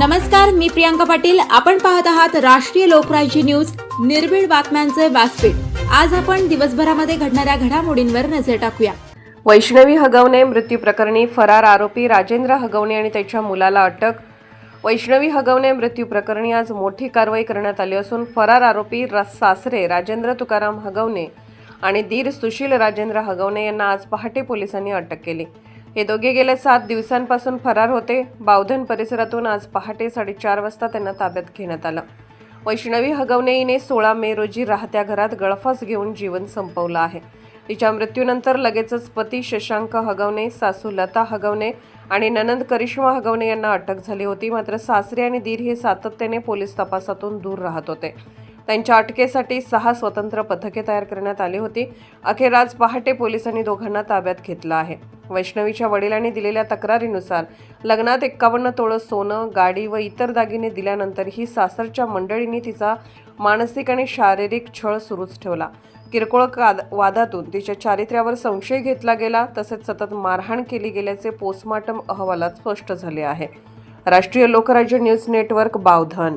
नमस्कार मी प्रियांका पाटील. आपण पाहत आहात राष्ट्रीय लोकराज्य न्यूज निर्भीड बातम्यांचे व्यासपीठ. आज आपण दिवसभरामध्ये घडणाऱ्या घडामोडींवर नजर टाकूया. वैष्णवी हगवणे मृत्यू प्रकरणी फरार आरोपी राजेंद्र हगवणे आणि त्याच्या मुलाला अटक. वैष्णवी हगवणे मृत्यू प्रकरणी आज मोठी कारवाई करण्यात आली असून फरार आरोपी रस सासरे राजेंद्र तुकाराम हगवणे आणि दीर सुशील राजेंद्र हगवणे यांना आज पहाटे पोलिसांनी अटक केली. हे दोघे गेल्या सात दिवसांपासून फरार होते. बावधन परिसरातून आज पहाटे साडेचार वाजता त्यांना ताब्यात घेण्यात आलं. वैष्णवी हगवणे हिने सोळा मे रोजी राहत्या घरात गळफास घेऊन जीवन संपवलं आहे. तिच्या मृत्यूनंतर लगेचच पती शशांक हगवणे सासू लता हगवणे आणि ननंद करिश्मा हगवणे यांना अटक झाली होती. मात्र सासरे आणि दीर हे सातत्याने पोलीस तपासातून दूर राहत होते. त्यांच्या अटकेसाठी सहा स्वतंत्र पथके तयार करण्यात आली होती. अखेर आज पहाटे पोलिसांनी दोघांना ताब्यात घेतलं आहे. वैष्णवीच्या वडिलांनी दिलेल्या तक्रारीनुसार लग्नात एक्कावन्न तोळं सोनं गाडी व इतर दागिने दिल्यानंतर ही सासरच्या मंडळींनी तिचा मानसिक आणि शारीरिक छळ सुरूच ठेवला. किरकोळ काद वादातून तिच्या चारित्र्यावर संशय घेतला गेला तसेच सतत मारहाण केली गेल्याचे पोस्टमार्टम अहवालात स्पष्ट झाले आहे. राष्ट्रीय लोकराज्य न्यूज नेटवर्क बावधन